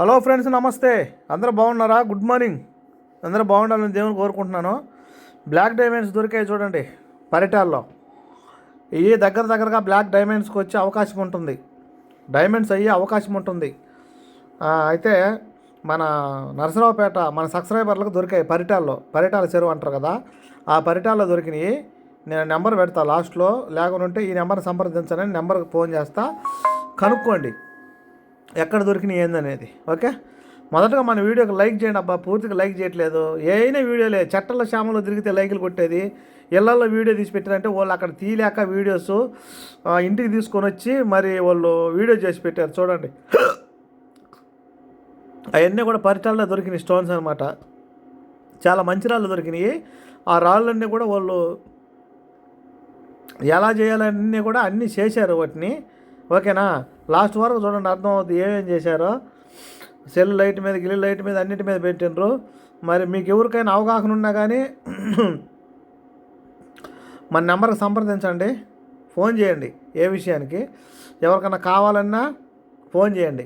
Hello friends నమస్తే. అందరూ బాగున్నారా? గుడ్ మార్నింగ్ అందరూ బాగుండాలని దేవుని కోరుకుంటున్నాను. బ్లాక్ డైమండ్స్ దొరికాయి చూడండి పరిటాల్లో. ఇవి దగ్గర దగ్గరగా బ్లాక్ డైమండ్స్కి వచ్చే అవకాశం ఉంటుంది. డైమండ్స్ అయ్యే అవకాశం ఉంటుంది. అయితే మన నరసరావుపేట మన సబ్స్క్రైబర్లకు దొరికాయి పరిటాల్లో. పరిటాల చెరువు అంటారు కదా ఆ పరిటాల్లో దొరికినాయి. నేను నెంబర్ పెడతా లాస్ట్లో. లేకుంటే ఈ నెంబర్ సంప్రదించాలని నెంబర్కి ఫోన్ చేస్తా. కనుక్కోండి. ఎక్కడ దొరికినాయి ఏందనేది ఓకే? మొదటగా మన వీడియోకి లైక్ చేయండి అబ్బా పూర్తిగా లైక్ చేయట్లేదు. ఏదైనా వీడియోలే చెట్టల శ్యామలో తిరిగితే లైకులు కొట్టేది ఇళ్ళలో వీడియో తీసి పెట్టారంటే వాళ్ళు అక్కడ తీయలేక వీడియోస్ ఇంటికి తీసుకొని వచ్చి మరి వాళ్ళు వీడియో చేసి పెట్టారు చూడండి. అవన్నీ కూడా పరిటాల్లో దొరికినాయి స్టోన్స్ అనమాట చాలా మంచి రాళ్ళు దొరికినాయి. ఆ రాళ్ళన్నీ కూడా వాళ్ళు ఎలా చేయాలన్నీ కూడా అన్నీ చేశారు వాటిని. ఓకేనా? లాస్ట్ వరకు చూడండి అర్థం అవుతుంది ఏమేం చేశారో? సెల్ లైట్ మీద గిల్లి లైట్ మీద అన్నిటి మీద పెట్టిండ్రు. మరి మీకు ఎవరికైనా అవగాహన ఉన్నా కానీ మన నెంబర్కి సంప్రదించండి. ఫోన్ చేయండి ఏ విషయానికి. ఎవరికైనా కావాలన్నా ఫోన్ చేయండి.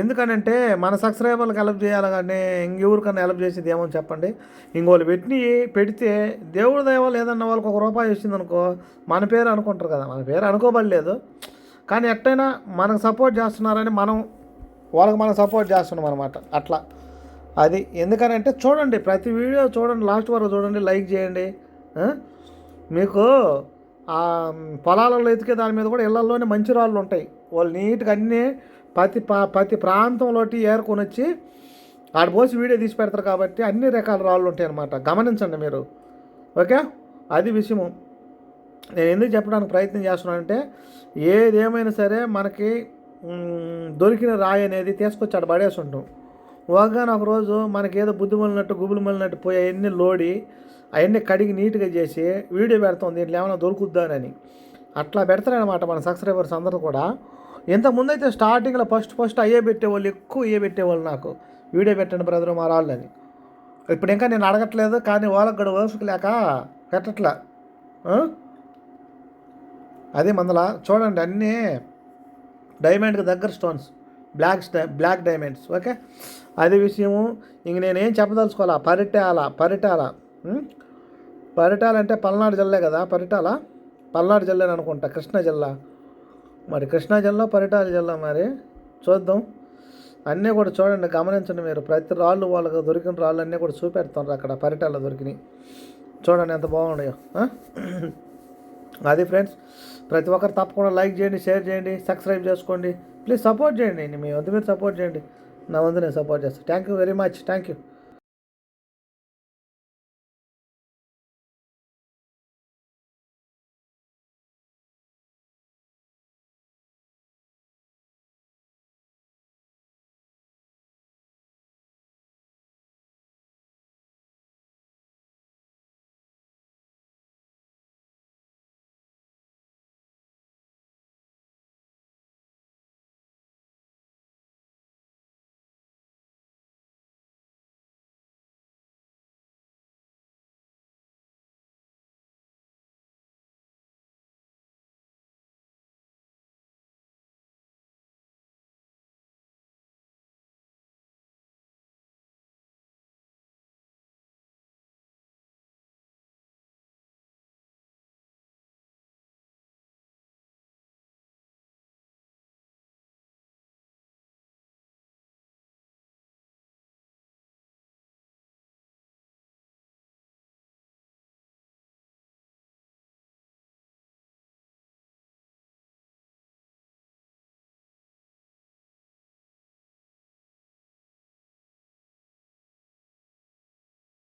ఎందుకనంటే మన సబ్స్క్రైబర్లకు హెల్ప్ చేయాలి కానీ ఇంకెవరికన్నా హెల్ప్ చేసేది ఏమో చెప్పండి. ఇంకోళ్ళు పెట్టి పెడితే దేవుడి దైవాలు ఏదన్నా వాళ్ళకి ఒక రూపాయి వచ్చిందనుకో మన పేరు అనుకుంటారు కదా మన పేరు అనుకోబడలేదు. కానీ ఎట్టయినా మనకు సపోర్ట్ చేస్తున్నారని మనం వాళ్ళకి మనం సపోర్ట్ చేస్తున్నాం అనమాట అట్లా. అది ఎందుకనంటే చూడండి ప్రతి వీడియో చూడండి లాస్ట్ వరకు చూడండి లైక్ చేయండి మీకు ఆ పొలాలలో ఎతికే దాని మీద కూడా ఇళ్ళలోనే మంచి రాళ్ళు ఉంటాయి. వాళ్ళు నీట్గా అన్నీ ప్రతి పా ప్రతి ప్రాంతంలోటి ఏరుకొని వచ్చి ఆడ పోసి వీడియో తీసి పెడతారు కాబట్టి అన్ని రకాల రాళ్ళు ఉంటాయి అన్నమాట గమనించండి మీరు. ఓకే? అది విషయము. నేను ఎందుకు చెప్పడానికి ప్రయత్నం చేస్తున్నానంటే ఏదేమైనా సరే మనకి దొరికిన రాయి అనేది తీసుకొచ్చి అక్కడ పడేసి ఉంటాం ఒకగాని ఒక రోజు బుద్ధి మళ్ళినట్టు గుబులు మళ్ళినట్టు పోయి అవన్నీ లోడి అవన్నీ కడిగి నీట్గా చేసి వీడియో పెడతాం దీంట్లో ఏమైనా దొరుకుద్దానని అట్లా పెడతారనమాట మన సబ్స్క్రైబర్స్ అందరూ కూడా. ఇంతకుముందు అయితే స్టార్టింగ్లో ఫస్ట్ ఫస్ట్ అయ్యే పెట్టేవాళ్ళు ఎక్కువ అయ్యే పెట్టేవాళ్ళు నాకు. వీడియో పెట్టండి బ్రదర్ మా రాళ్ళని ఇప్పుడు ఇంకా నేను అడగట్లేదు కానీ వాళ్ళకి కూడా ఓపిక లేక పెట్టట్లే. అదే మందల చూడండి అన్నీ డైమండ్కి దగ్గర stones. Black black diamonds okay? అదే విషయము ఇంక నేనేం చెప్పదలుచుకోవాలా? పరిటాల పరిటాల పరిటాల అంటే పల్నాడు జిల్లా కదా పరిటాల? పల్నాడు జిల్లా అనుకుంటా కృష్ణా జిల్లా. మరి కృష్ణా జిల్లా పరిటాల జిల్లా మరి? చూద్దాం. అన్నీ కూడా చూడండి గమనించండి మీరు. ప్రతి రాళ్ళు వాళ్ళకి దొరికిన రాళ్ళు అన్నీ కూడా చూపెడుతున్నారు అక్కడ పరిటాల దొరికినాయి. చూడండి ఎంత బాగున్నాయో అది ఫ్రెండ్స్ ప్రతి ఒక్కరు తప్పకుండా లైక్ చేయండి షేర్ చేయండి సబ్స్క్రైబ్ చేసుకోండి. ప్లీజ్ సపోర్ట్ చేయండి మీ వంతు మీరు సపోర్ట్ చేయండి. నా వంతు నేను సపోర్ట్ చేస్తాను thank you very much thank you